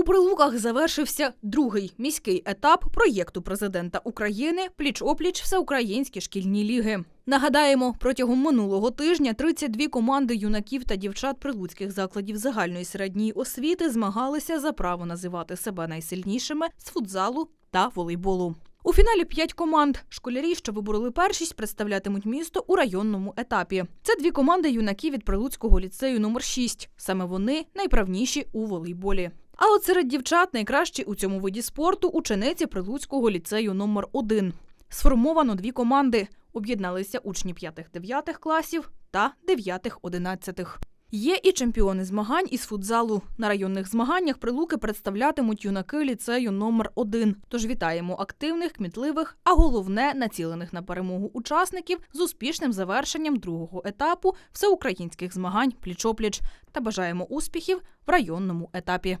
У Прилуках завершився другий міський етап проєкту президента України Пліч-опліч всеукраїнські шкільні ліги. Нагадаємо, протягом минулого тижня 32 команди юнаків та дівчат прилуцьких закладів загальної середньої освіти змагалися за право називати себе найсильнішими з футзалу та волейболу. У фіналі п'ять команд. Школярі, що вибороли першість, представлятимуть місто у районному етапі. Це дві команди юнаків від Прилуцького ліцею номер 6 Саме вони найправніші у волейболі. А от серед дівчат найкращі у цьому виді спорту учениці Прилуцького ліцею номер 1 Сформовано дві команди. Об'єдналися учні 5-9 класів та 9-11. Є і чемпіони змагань із футзалу. На районних змаганнях прилуки представлятимуть юнаки ліцею номер 1 Тож вітаємо активних, кмітливих, а головне націлених на перемогу учасників з успішним завершенням другого етапу всеукраїнських змагань пліч-опліч та бажаємо успіхів в районному етапі.